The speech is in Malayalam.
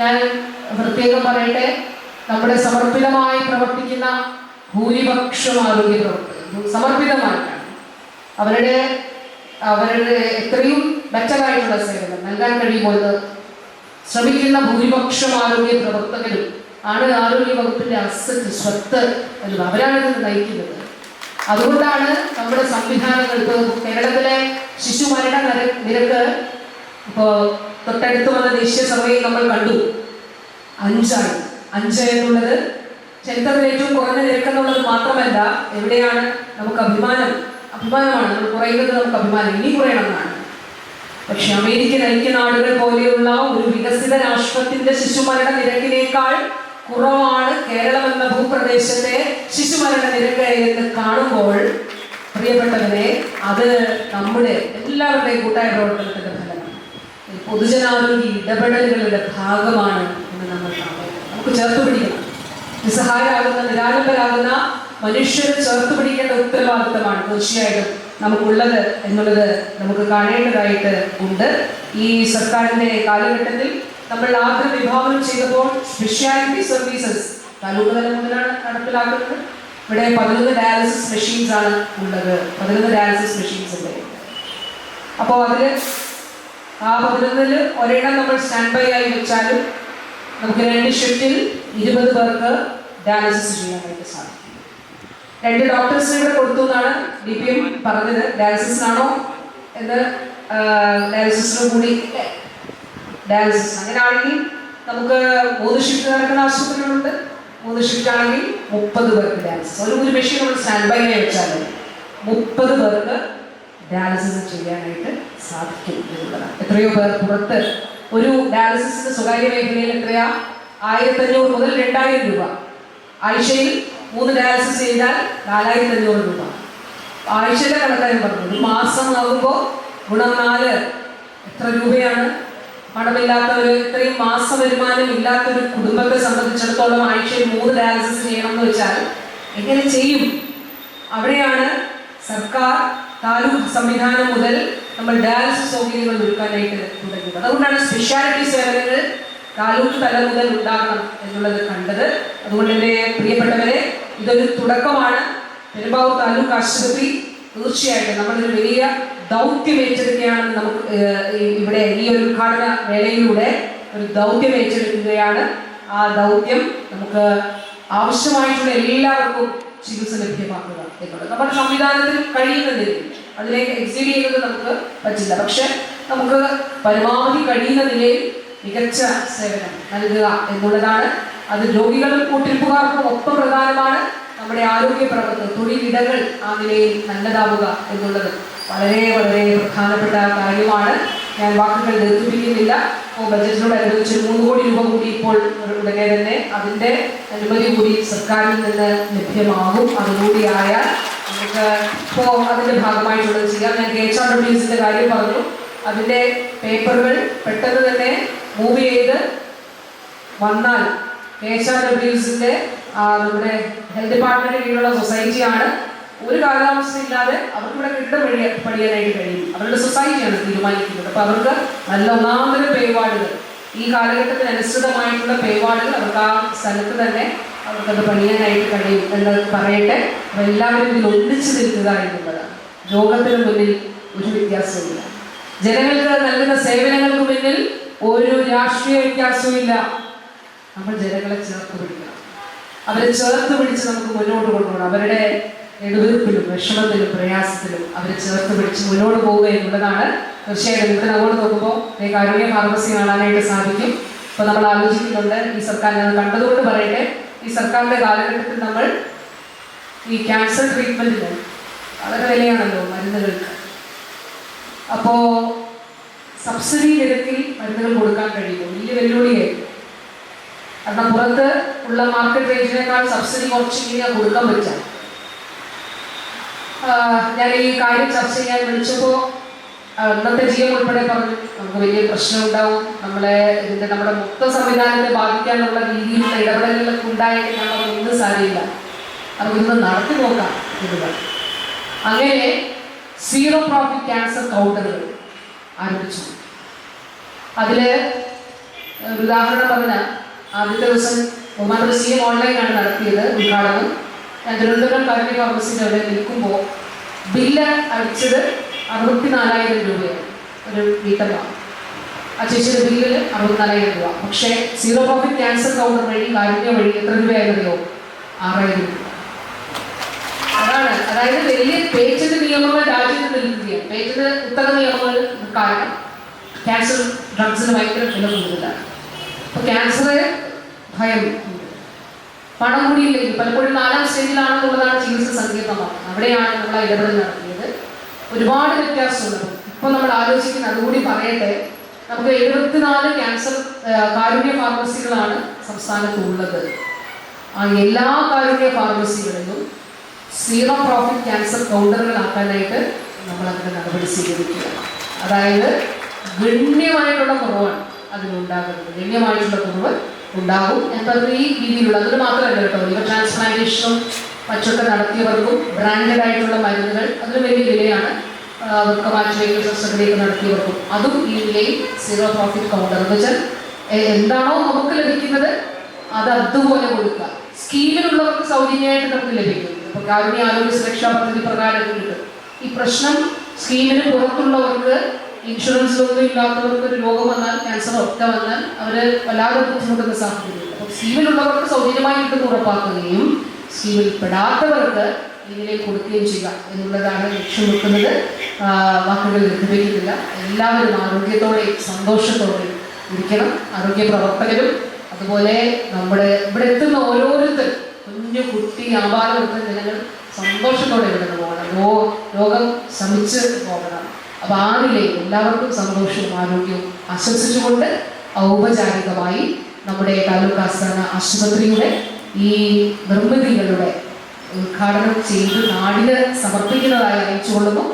ഞാൻ പ്രത്യേകം പറയട്ടെ നമ്മുടെ സമർപ്പിതമായി പ്രവർത്തിക്കുന്ന ഭൂരിപക്ഷം ആരോഗ്യ പ്രവർത്തകർ സമർപ്പിതമായിട്ടാണ്. അവരുടെ അവരുടെ എത്രയും മെച്ചതായിട്ടുള്ള സേവനം നൽകാൻ കഴിയുമോ എന്ന് ശ്രമിക്കുന്ന ഭൂരിപക്ഷം ആരോഗ്യ പ്രവർത്തകരും ആണ് ആരോഗ്യ വകുപ്പിന്റെ അസറ്റ് സ്വത്ത് അവരാണ് ഇത് നയിക്കുന്നത്. അതുകൊണ്ടാണ് നമ്മുടെ സംവിധാനങ്ങൾ ഇപ്പോൾ കേരളത്തിലെ ശിശു മരണ നിരക്ക് ഇപ്പോൾ തൊട്ടടുത്ത് വന്ന ദേശീയ സർവേയിൽ നമ്മൾ കണ്ടു. അഞ്ചാണ് അഞ്ച് എന്നുള്ളത് ചരിത്രത്തിൽ ഏറ്റവും കുറഞ്ഞ നിരക്കെന്നുള്ളത് മാത്രമല്ല എവിടെയാണ് നമുക്ക് അഭിമാനം? അഭിമാനമാണ്. നമ്മൾ കുറയുന്നത് നമുക്ക് അഭിമാനം. ഇനി കുറയണമെന്നാണ്. പക്ഷെ അമേരിക്കൻ ഐക്യനാടുകൾ പോലെയുള്ള ഒരു വികസിത രാഷ്ട്രത്തിന്റെ ശിശുമരണ നിരക്കിനേക്കാൾ കുറവാണ് കേരളം എന്ന ഭൂപ്രദേശത്തെ ശിശുമരണ നിരക്ക് എന്ന് കാണുമ്പോൾ പ്രിയപ്പെട്ടവരെ അത് നമ്മുടെ എല്ലാവരുടെയും കൂട്ടായ പ്രവർത്തനത്തിന്റെ പൊതുജനാരോഗ്യ ഇടപെടലുകളുടെ ഭാഗമാണ് എന്ന് നമ്മൾ നമുക്ക് ചേർത്ത് പിടിക്കണം നിസ്സഹായരാകുന്ന നിരാലംബരാകുന്ന മനുഷ്യരെ ചേർത്ത് പിടിക്കേണ്ട ഉത്തരവാദിത്തമാണ് തീർച്ചയായിട്ടും നമുക്കുള്ളത് എന്നുള്ളത് നമുക്ക് കാണേണ്ടതായിട്ട് ഉണ്ട്. ഈ സർക്കാരിന്റെ കാലഘട്ടത്തിൽ നമ്മൾ ആദ്യം വിഭാവനം ചെയ്തപ്പോൾ സ്പെഷ്യാലിറ്റി സർവീസസ് താലൂക്ക് തലം മുതലാണ് നടപ്പിലാക്കുന്നത്. ഇവിടെ പതിനൊന്ന് ഡയാലിസിസ് മെഷീൻസ് ആണ് ഉള്ളത്. പതിനൊന്ന് ഡയാലിസിസ് മെഷീൻസ് ഉണ്ട്. അപ്പോൾ അതിൽ ആ പതിനൊന്നിൽ ഒരിടം നമ്മൾ സ്റ്റാൻഡ് ബൈ ആയി വെച്ചാലും നമുക്ക് രണ്ട് ഷിഫ്റ്റിൽ ഇരുപത് പേർക്ക് ഡയാലിസിസ് ചെയ്യാനായിട്ട് സാധിക്കും. രണ്ട് ഡോക്ടേഴ്സ് ഇവിടെ കൊടുത്തു എന്നാണ് ഡി പി എം പറഞ്ഞത്. ഡയാലിസിസിനാണോ എന്ന് ഡയാലിസിസിന് കൂടി ഡയാലിസിസ് അങ്ങനെയാണെങ്കിൽ നമുക്ക് മൂന്ന് ഷിഫ്റ്റ് നടക്കുന്ന ആശുപത്രികളുണ്ട്. മൂന്ന് ഷിഫ്റ്റ് ആണെങ്കിൽ മുപ്പത് പേർക്ക് ഡയാലിസിസ് ഒരു ഒരു മെഷീൻ നമ്മൾ സ്റ്റാൻഡ് ബൈ ആയി വെച്ചാലും മുപ്പത് പേർക്ക് ഡയാലിസിസ് ചെയ്യാനായിട്ട് സാധിക്കും എന്നുള്ളതാണ്. എത്രയോ പേർ പുറത്ത് ഒരു ഡയാലിസിസിന്റെ സ്വകാര്യ മേഖലയിൽ എത്രയാ? ആയിരത്തി അഞ്ഞൂറ് മുതൽ രണ്ടായിരം രൂപ. ആഴ്ചയിൽ മൂന്ന് ഡയാലിസിസ് ചെയ്താൽ നാലായിരത്തി അഞ്ഞൂറ് രൂപ ആഴ്ചയിലെ കണക്കാരും പറഞ്ഞു ഒരു മാസം ആകുമ്പോൾ ഗുണം നാല്. എത്ര രൂപയാണ്? പണമില്ലാത്തവർ ഇത്രയും മാസ വരുമാനം ഇല്ലാത്ത ഒരു കുടുംബത്തെ സംബന്ധിച്ചിടത്തോളം ആഴ്ചയിൽ മൂന്ന് ഡയാലിസിസ് ചെയ്യണം എന്ന് വെച്ചാൽ എങ്ങനെ ചെയ്യും? അവിടെയാണ് സർക്കാർ താലൂക്ക് സംവിധാനം മുതൽ നമ്മൾ ഡാൻസ് സൗകര്യങ്ങൾ ഒരുക്കാനായിട്ട് തുടങ്ങിയത്. അതുകൊണ്ടാണ് സ്പെഷ്യാലിറ്റി സേവനങ്ങൾ താലൂക്ക് തലം മുതൽ ഉണ്ടാകണം എന്നുള്ളത് കണ്ടത്. അതുകൊണ്ട് എന്റെ പ്രിയപ്പെട്ടവരെ ഇതൊരു തുടക്കമാണ്. പെരുമ്പാവൂർ താലൂക്ക് ആശുപത്രി തീർച്ചയായിട്ടും നമ്മളൊരു വലിയ ദൗത്യം ഏറ്റെടുക്കുകയാണ് നമുക്ക് ഇവിടെ ഈ ഒരു ഉദ്ഘാടന വേളയിലൂടെ ഒരു ദൗത്യം ഏറ്റെടുക്കുകയാണ്. ആ ദൗത്യം നമുക്ക് ആവശ്യമായിട്ടുള്ള എല്ലാവർക്കും ചികിത്സ ലഭ്യമാക്കുക എന്നുള്ളത്. നമ്മുടെ സംവിധാനത്തിൽ കഴിയുന്നതിൽ അതിലേക്ക് എക്സിഡ് ചെയ്യുന്നത് നമുക്ക് പറ്റില്ല. പക്ഷെ നമുക്ക് പരമാവധി കഴിയുന്ന നിലയിൽ മികച്ച സേവനം നൽകുക എന്നുള്ളതാണ്. അത് രോഗികളും കൂട്ടിരിപ്പുകാർക്കും ഒപ്പം പ്രധാനമാണ്. നമ്മുടെ ആരോഗ്യ പ്രവർത്തനം തൊഴിലിടങ്ങൾ ആ നിലയിൽ നല്ലതാവുക എന്നുള്ളത് വളരെ വളരെ പ്രധാനപ്പെട്ട കാര്യമാണ്. ഞാൻ വാക്കുകൾ ഇപ്പോൾ ബജറ്റിനോട് അനുവദിച്ച് മൂന്ന് കോടി രൂപ കൂടി ഇപ്പോൾ ഉടനെ തന്നെ അതിന്റെ അനുമതി കൂടി സർക്കാരിൽ നിന്ന് ലഭ്യമാകും. അതുകൂടി ആയാൽ നമുക്ക് ഇപ്പോൾ അതിന്റെ ഭാഗമായിട്ടുള്ളത് ചെയ്യാം. ഞാൻ കെ എച്ച് ആർ ഡബ്ല്യൂസിന്റെ കാര്യം പറഞ്ഞു. അതിന്റെ പേപ്പറുകൾ പെട്ടെന്ന് തന്നെ മൂവ് ചെയ്ത് വന്നാൽ കെ എച്ച് ആർ ഡബ്ല്യൂസിന്റെ നമ്മുടെ ഹെൽത്ത് ഡിപ്പാർട്ട്മെന്റിന് കീഴിലുള്ള സൊസൈറ്റിയാണ് ഒരു കാലാവസ്ഥയില്ലാതെ അവർക്ക് ഇവിടെ കെട്ടിടം പണിയ പണിയാനായിട്ട് കഴിയും. അവരുടെ സൊസൈറ്റിയാണ് തീരുമാനിക്കുന്നത്. അപ്പൊ അവർക്ക് നല്ല ഒന്നാമതര പേവാടുകൾ. ഈ കാലഘട്ടത്തിന് അനുസൃതമായിട്ടുള്ള പേവാടുകൾ അവർക്ക് ആ സ്ഥലത്ത് തന്നെ അവർക്കത് പണിയാനായിട്ട് കഴിയും എന്ന് പറയട്ടെ. എല്ലാവരും ഇതിൽ ഒന്നിച്ചു നിൽക്കുക എന്നുള്ളതാണ്. രോഗത്തിന് മുന്നിൽ ഒരു വ്യത്യാസമില്ല ജനങ്ങൾക്ക് നൽകുന്ന സേവനങ്ങൾക്ക് മുന്നിൽ ഒരു രാഷ്ട്രീയ വ്യത്യാസവും ഇല്ല നമ്മൾ ജനങ്ങളെ ചേർത്ത് പിടിക്കണം. അവരെ ചേർത്ത് പിടിച്ച് നമുക്ക് മുന്നോട്ട് കൊണ്ടുപോകണം. അവരുടെ നെടുവീർപ്പിലും വിഷമത്തിലും പ്രയാസത്തിലും അവരെ ചേർത്ത് പിടിച്ച് മുന്നോട്ട് പോവുക എന്നുള്ളതാണ് തീർച്ചയായിട്ടും ഇവിടെ അങ്ങോട്ട് നോക്കുമ്പോൾ ആരോഗ്യ ഫാർമസി കാണാനായിട്ട് സാധിക്കും. അപ്പോൾ നമ്മൾ ആലോചിക്കുന്നുണ്ട് ഈ സർക്കാർ ഞാൻ കണ്ടതുകൊണ്ട് പറയട്ടെ ഈ സർക്കാരിന്റെ കാലഘട്ടത്തിൽ നമ്മൾ ഈ ക്യാൻസർ ട്രീറ്റ്മെന്റിന് വളരെ വിലയാണല്ലോ മരുന്നുകൾക്ക്. അപ്പോ സബ്സിഡി നിരക്കിൽ മരുന്നുകൾ കൊടുക്കാൻ കഴിയുമോ? വലിയ വെല്ലുവിളിയായി കാരണം പുറത്ത് ഉള്ള മാർക്കറ്റ് റേറ്റിനേക്കാൾ സബ്സിഡി കുറച്ച് ഇങ്ങനെ കൊടുക്കാൻ പറ്റാം. ഞാൻ ഈ കാര്യം ചർച്ച ചെയ്യാൻ വിളിച്ചപ്പോൾ ഇന്നത്തെ ജീവൻ ഉൾപ്പെടെ പറഞ്ഞു. നമുക്ക് വലിയ പ്രശ്നം ഉണ്ടാവും നമ്മളെ ഇതിന്റെ നമ്മുടെ മൊത്തം സംവിധാനത്തെ ബാധിക്കാനുള്ള രീതിയിലുള്ള ഇടപെടലുകളൊക്കെ ഒന്നും സാരമില്ല. നമുക്കിന്ന് നടത്തി നോക്കാം ഇത് അങ്ങനെ സീറോ പ്രോഫിറ്റ് ക്യാൻസർ കൗണ്ടറുകൾ ആരംഭിച്ചു. അതിൽ ഉദാഹരണം പറഞ്ഞാൽ ആദ്യത്തെ ദിവസം ഒന്നാമത് സി എം ഓൺലൈനാണ് നടത്തിയത് ഉദ്ഘാടനം. തിരുവനന്തപുരം കാരുണ്യ ഓഫീസിന്റെ അവിടെ നിൽക്കുമ്പോൾ ബില്ല് അടിച്ചത് അറുപത്തിനാലായിരം രൂപയാണ്. ഒരു വീട്ടമ്മ. ആ ചേച്ചിയുടെ ബില്ലിൽ അറുപത്തിനാലായിരം രൂപ. പക്ഷേ സീറോ പ്രോഫിറ്റ് ക്യാൻസർ കൗണ്ടർ വഴി കാരുണ്യ വഴി എത്ര രൂപയായിരുന്നോ? ആറായിരം രൂപ. അതാണ്. അതായത് വലിയ പേറ്റന്റ് നിയമങ്ങൾ രാജ്യത്ത് നിൽക്കുകയാണ്. പേറ്റന്റ് ഉത്തര നിയമങ്ങൾ കാരണം ക്യാൻസർ ഡ്രഗ്സിന് ഭയങ്കര വില കൂടുതലാണ്. അപ്പൊ ക്യാൻസർ ഭയം. പണം പലപ്പോഴും നാലാം സ്റ്റേജിലാണെന്നുള്ളതാണ് ചികിത്സ സങ്കീർണമാണ് അവിടെയാണ് നമ്മൾ ഇടപെടൽ നടത്തിയത്. ഒരുപാട് വ്യത്യാസമുണ്ട്. ഇപ്പൊ നമ്മൾ ആലോചിക്കുന്ന അതുകൂടി പറയട്ടെ നമുക്ക് എഴുപത്തിനാല് ക്യാൻസർ കാരുണ്യ ഫാർമസികളാണ് സംസ്ഥാനത്ത് ഉള്ളത് ആ എല്ലാ കാരുണ്യ ഫാർമസികളിലും സീറോ പ്രോഫിറ്റ് ക്യാൻസർ കൗണ്ടറുകളാക്കാനായിട്ട് നമ്മൾ അതിന്റെ നടപടി സ്വീകരിക്കുക. അതായത് ഗണ്യമായിട്ടുള്ള കുറവാണ് അതിനുണ്ടാകുന്നത് ഗണ്യമായിട്ടുള്ള കുറവ് ഉണ്ടാകും. എന്നാൽ ഈ രീതിയിലുള്ള അതിന് മാത്രമല്ല കേട്ടോ. ലിവർ ട്രാൻസ്പ്ലാന്റേഷനും മറ്റൊക്കെ നടത്തിയവർക്കും ബ്രാൻഡഡ് ആയിട്ടുള്ള മരുന്നുകൾ അതിന് വലിയ വിലയാണ്. ശസ്ത്രക്രിയയൊക്കെ നടത്തിയവർക്കും. അതും ഈ വിലയിൽ സീറോ പ്രോഫിറ്റ് കൗണ്ടർ എന്ന് വെച്ചാൽ എന്താണോ നമുക്ക് ലഭിക്കുന്നത് അത് അതുപോലെ കൊടുക്കുക. സ്കീമിലുള്ളവർക്ക് സൗജന്യമായിട്ട് നമുക്ക് ലഭിക്കും. ഇപ്പൊ കാരുണ്യ ആരോഗ്യ സുരക്ഷാ പദ്ധതി പ്രകാരം കിട്ടും ഈ പ്രശ്നം സ്കീമിന് പുറത്തുള്ളവർക്ക് ഇൻഷുറൻസിലൊന്നും ഇല്ലാത്തവർക്ക് ഒരു രോഗം വന്നാൽ ക്യാൻസർ ഒക്കെ വന്നാൽ അവർ വല്ലാതെ ബുദ്ധിമുട്ടുന്ന സാഹചര്യം അപ്പൊ സ്കീമിലുള്ളവർക്ക് സൗജന്യമായി കിട്ടുന്ന ഉറപ്പാക്കുകയും സ്കീമിൽ പെടാത്തവർക്ക് ഇതിലേക്ക് കൊടുക്കുകയും ചെയ്യുക എന്നുള്ളതാണ് ലക്ഷ്യം വെക്കുന്നത്. വാക്കുകൾ ലഭ്യമാക്കുന്നില്ല എല്ലാവരും ആരോഗ്യത്തോടെയും സന്തോഷത്തോടെയും ഇരിക്കണം. ആരോഗ്യ പ്രവർത്തകരും അതുപോലെ നമ്മുടെ ഇവിടെ എത്തുന്ന ഓരോരുത്തരും കുഞ്ഞു കുട്ടി എത്തുന്ന ജനങ്ങൾ സന്തോഷത്തോടെ ഇവിടെ പോകണം. രോഗം ശമിച്ച് പോകണം. അപ്പൊ ആ നിലയിൽ എല്ലാവർക്കും സന്തോഷവും ആരോഗ്യവും ആശംസിച്ചുകൊണ്ട് ഔപചാരികമായി നമ്മുടെ താലൂക്ക് ആസ്ഥാന ആശുപത്രിയുടെ ഈ നിർമ്മിതികളുടെ ഉദ്ഘാടനം ചെയ്ത് നാടിന് സമർപ്പിക്കുന്നതായി അറിയിച്ചുകൊള്ളുന്നു.